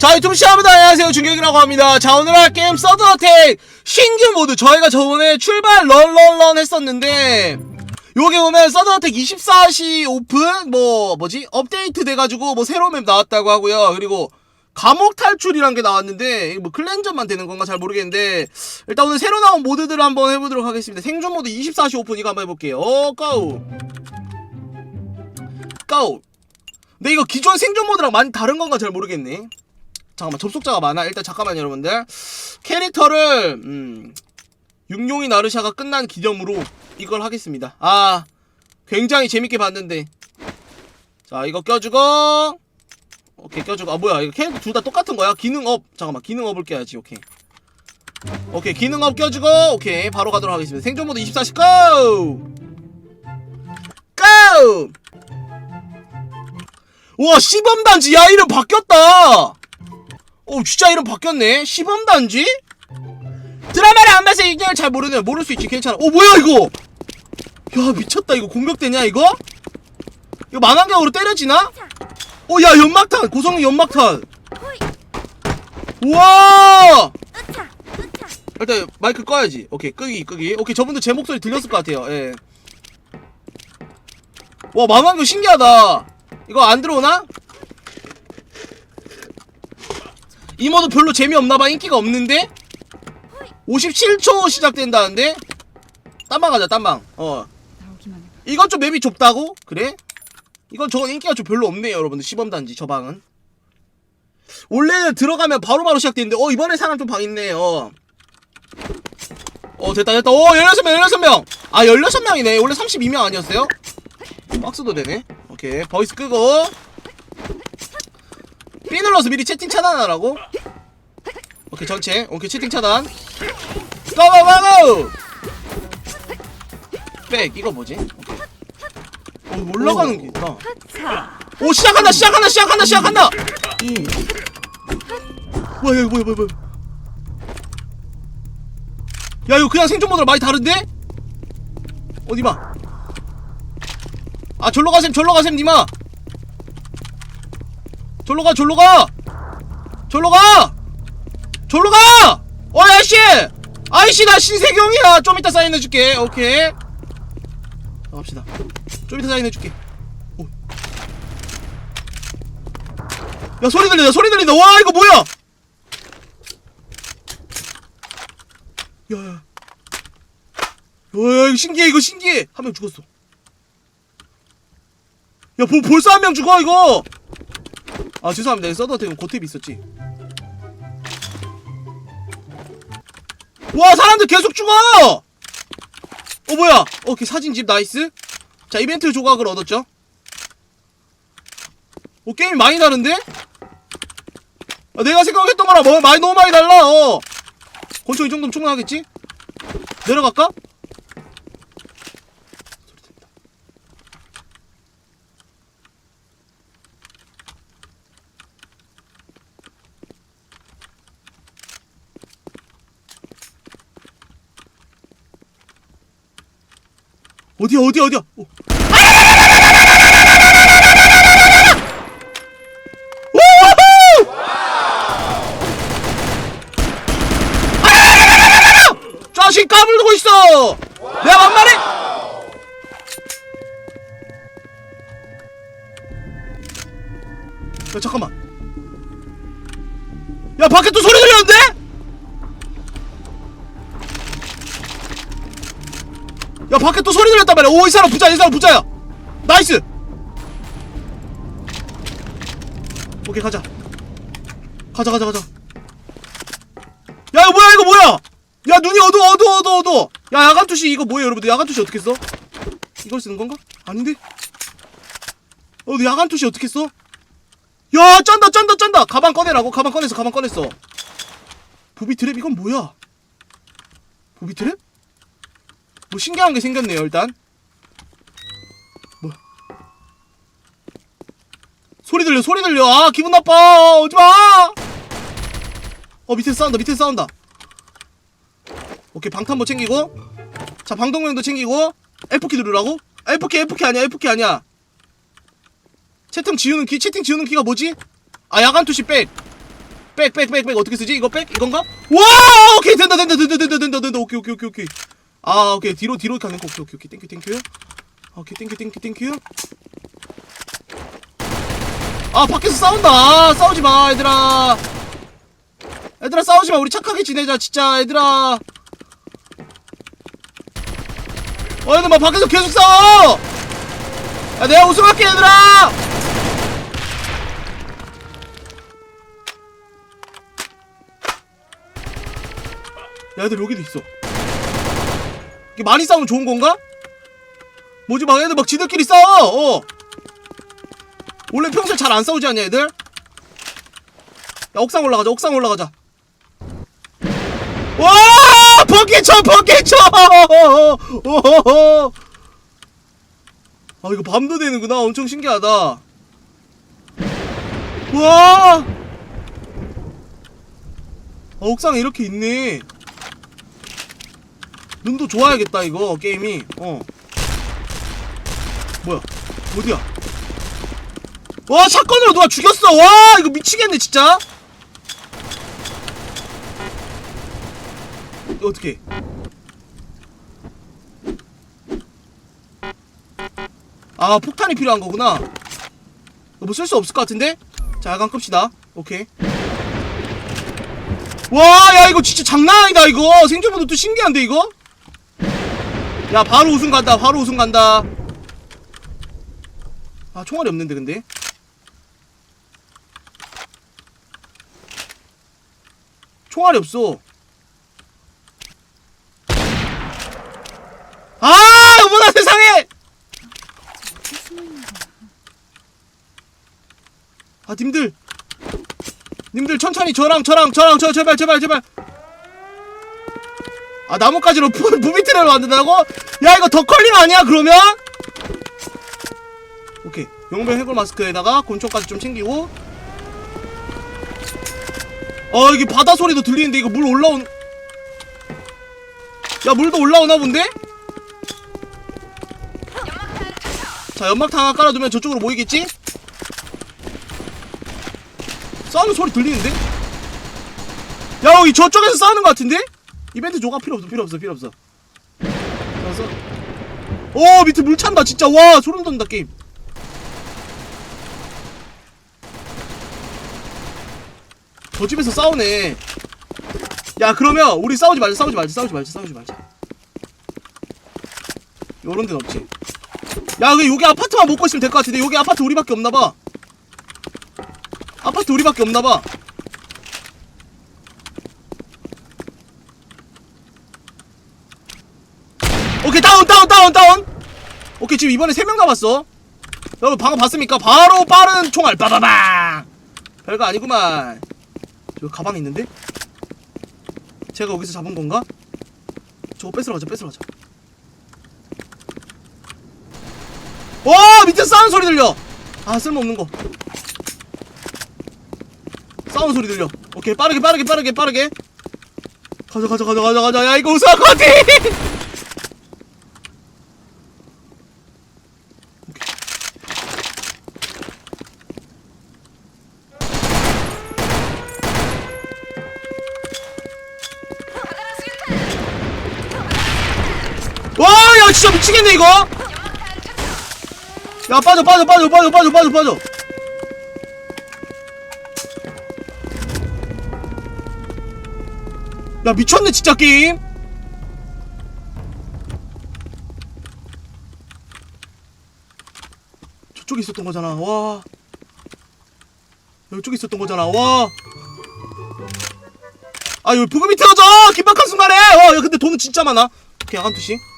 자 유튜브 시청자분들 안녕하세요. 준경이라고 합니다. 자 오늘 할 게임 서드어택. 신규 모드. 저희가 저번에 출발 런런런 했었는데 여기 보면 서드어택 24시 오픈 뭐 뭐지? 업데이트 돼가지고 뭐 새로운 맵 나왔다고 하고요. 그리고 감옥 탈출이란 게 나왔는데 뭐 클랜전만 되는 건가 잘 모르겠는데 일단 오늘 새로 나온 모드들을 한번 해보도록 하겠습니다. 생존 모드 24시 오픈 이거 한번 해볼게요. 어 고우 고우 근데 이거 기존 생존 모드랑 많이 다른 건가 잘 모르겠네 잠깐만 접속자가 많아? 일단 잠깐만 여러분들. 캐릭터를 음 육룡이 나르샤가 끝난 기념으로 이걸 하겠습니다. 아 굉장히 재밌게 봤는데. 자 이거 껴주고. 오케이 껴주고. 아 뭐야 이거 캐릭터 둘 다 똑같은 거야? 기능업. 잠깐만 기능업을 껴야지 오케이. 오케이 기능업 껴주고. 오케이 바로 가도록 하겠습니다. 생존 모드 24시 고! 고! 와 시범단지. 야 이름 바뀌었다 어 진짜 이름 바뀌었네. 시범단지? 드라마를 안 봐서 이걸 잘 모르네 모를 수 있지. 괜찮아. 어 뭐야 이거? 야 미쳤다. 이거 공격되냐 이거? 이거 만환경으로 때려지나? 어야 연막탄. 고성 연막탄. 우와! 일단 마이크 꺼야지. 오케이 끄기 끄기. 오케이 저분들 제 목소리 들렸을 것 같아요. 예. 와 만환경 신기하다. 이거 안 들어오나? 이 모드 별로 재미없나봐. 인기가 없는데? 57초 시작된다는데? 딴방 가자 딴방. 어. 이건 좀 맵이 좁다고? 그래? 이건 저건 인기가 좀 별로 없네요 여러분들. 시범단지 저 방은. 원래는 들어가면 바로바로 시작되는데 어 이번에 사람 좀 방 있네요 어 됐다 됐다. 오 16명 16명. 아 16명이네. 원래 32명 아니었어요? 박스도 되네. 오케이 버이스 끄고 B 눌러서 미리 채팅 차단하라고 오케이 전체 오케이 채팅 차단 고고고고 백 이거 뭐지? 오케이 어 올라가는 게 있다 차. 오 시작한다 시작한다 시작한다 시작한다 1. 뭐야 뭐야 뭐야 뭐야 야 이거 그냥 생존 모드랑 많이 다른데? 어디 봐. 아 절로 가셈 절로 가셈 니마. 절로 가 절로 가. 절로 가. 절로 가. 어 아이씨. 아이씨 나 신세경이야. 좀 이따 사인해 줄게. 오케이. 자, 갑시다. 좀 이따 사인해 줄게. 오. 야 소리 들린다 소리 들린다. 와 이거 뭐야? 야야. 와 이거 신기해 이거 신기해. 한 명 죽었어. 야 보, 벌써 한 명 죽어 이거. 아 죄송합니다. 서드어택은 고탭이 있었지. 와 사람들 계속 죽어. 어 뭐야? 오케이 사진집 나이스. 자 이벤트 조각을 얻었죠. 오 게임 많이 다른데? 아, 내가 생각했던 거랑 뭐 많이 너무 많이 달라. 어. 권총 이 정도면 충분하겠지? 내려갈까? 어디야 어디야 어디야 어. 자식 까불고 있어! 내가 만말해! 야 잠깐만 야 밖에 또 소리 들렸는데? 야 밖에 또 소리 들렸단 말이야. 오이 사람 부자 이 사람 부자야. 나이스! 오케이 가자. 가자 가자 가자. 야 이거 뭐야 이거 뭐야? 야 눈이 어두워 어두워 어두워 어두워. 야 야간 투시 이거 뭐예요 여러분들? 야간 투시 어떻게 써? 이걸 쓰는 건가? 아닌데? 어 근데 야간 투시 어떻게 써? 야 짠다 짠다 짠다. 가방 꺼내라고? 가방 꺼냈어 가방 꺼냈어. 부비 트랩? 이건 뭐야? 부비 트랩? 뭐 신기한 게 생겼네요 일단. 뭐. 소리 들려 소리 들려. 아 기분 나빠. 오지마! 어 밑에 싸운다 밑에 싸운다. 오케이 방탄모 챙기고? 자 방독면도 챙기고? F키 누르라고? F키 F키 아니야 F키 아니야. 채팅 지우는 키 채팅 지우는 키가 뭐지? 아 야간 투시 백. 백 백 백 백. 어떻게 쓰지? 이거 백? 이건가? 와 오케이 된다 된다 된다 된다 된다 된다. 오케이 오케이 오케이 오케이 아 오케이. 뒤로 뒤로 가는 거 오케이 오케이 오케이. 땡큐 땡큐 오케이. 땡큐 땡큐 땡큐 아 밖에서 싸운다. 싸우지 마 얘들아. 얘들아 싸우지 마. 우리 착하게 지내자 진짜. 얘들아. 어 얘들 막 밖에서 계속 싸워. 야 내가 우승할게 얘들아. 야 얘들 여기도 있어 많이 싸우면 좋은 건가? 뭐지 막 애들 막 지들끼리 싸워! 어. 원래 평소에 잘 안 싸우지 않냐 애들? 야 옥상 올라가자 옥상 올라가자. 와! 버킷쳐 버킷쳐! 오호호. 아 이거 밤도 되는구나. 엄청 신기하다. 와! 아, 옥상에 이렇게 있네 눈도 좋아야겠다 이거 게임이. 어. 뭐야? 어디야? 와 사건으로 누가 죽였어! 와 이거 미치겠네 진짜! 어떻게 아 폭탄이 필요한 거구나. 뭐 쓸 수 없을 것 같은데? 자 약간 끕시다. 오케이. 와 야 이거 진짜 장난 아니다 이거. 또 신기한데 이거 야 바로 우승 간다 바로 우승 간다. 아 총알이 없는데 근데? 총알이 없어. 아 어머나 세상에! 아 님들. 님들 천천히 저랑 저랑 저랑 저 제발 제발 제발 아 나뭇가지로 부, 부비트레를 만든다고? 야 이거 더컬링 아니야 그러면? 오케이 용병 해골 마스크에다가 곤충까지 좀 챙기고 어 이게 바다 소리도 들리는데 이거 물 올라온 야 물도 올라오나 본데? 자 연막탄 하나 깔아두면 저쪽으로 모이겠지? 싸우는 소리 들리는데? 야 여기 저쪽에서 싸우는 것 같은데? 이벤트 조각 필요 없어 필요 없어 필요 없어. 그래서 오 밑에 물 찬다 진짜. 와 소름 돋는다 게임. 저 집에서 싸우네. 야 그러면 우리 싸우지 말자 싸우지 말자 싸우지 말자 싸우지 말자. 요런 데는 없지. 야그 여기 아파트만 먹고 있으면 될 것 같은데 여기 아파트 우리밖에 없나봐. 아파트 우리밖에 없나봐 오케이 다운 다운. 오케이 지금 이번에 3명 남았어. 여러분 방금 봤습니까? 바로 빠른 총알. 빠바방 별거 아니구만. 저 가방 있는데? 제가 여기서 잡은 건가? 저거 뺏으러 가자 뺏으러 가자. 와 밑에 싸우는 소리 들려. 아 쓸모없는 거. 싸우는 소리 들려. 오케이 빠르게 빠르게 빠르게 빠르게. 가자 가자 가자 가자 가자. 야 이거 우승할 것 같아 와, 야, 진짜 미치겠네, 이거! 야, 빠져, 빠져, 빠져, 빠져, 빠져, 빠져, 빠져. 야, 미쳤네, 진짜, 게임! 저쪽에 있었던 거잖아, 와. 여쪽에 있었던 거잖아, 와. 아, 여기 부금이 틀어져! 긴박한 순간에! 어, 야, 근데 돈은 진짜 많아. 오케이, 한 투씩.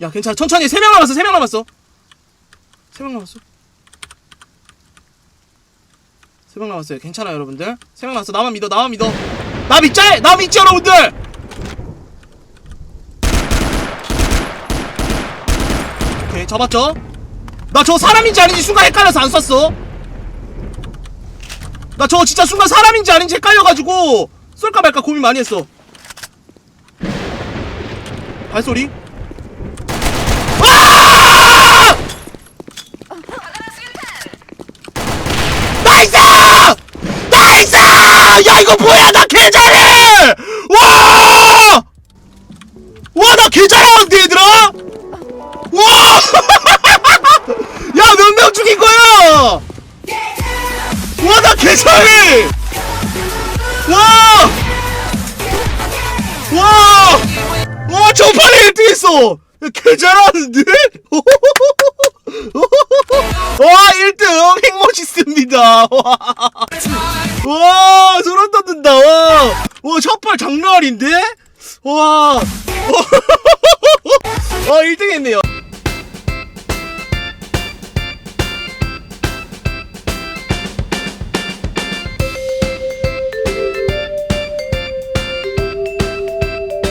야 괜찮아. 천천히. 세 명 남았어. 세 명 남았어. 세 명 남았어. 세 명 남았어요. 괜찮아 여러분들. 세 명 남았어. 나만 믿어. 나만 믿어. 나 믿자! 나 믿지 여러분들! 오케이 잡았죠? 나 저거 사람인지 아닌지 순간 헷갈려서 안 쐈어. 나 저거 진짜 순간 사람인지 아닌지 헷갈려가지고 쏠까 말까 고민 많이 했어. 발소리 야 이거 뭐야 나 개잘해 와! 와 나 개잘하는데 얘들아 와! 야 몇 명 죽인 거야 와 나 개잘해 와! 와! 와 전판에 1등 했어 개 잘하는데? 와 1등 핵멋있습니다 와, 돋는다 와, 와 첫발 장난 아닌데? 와, 와 1등 했네요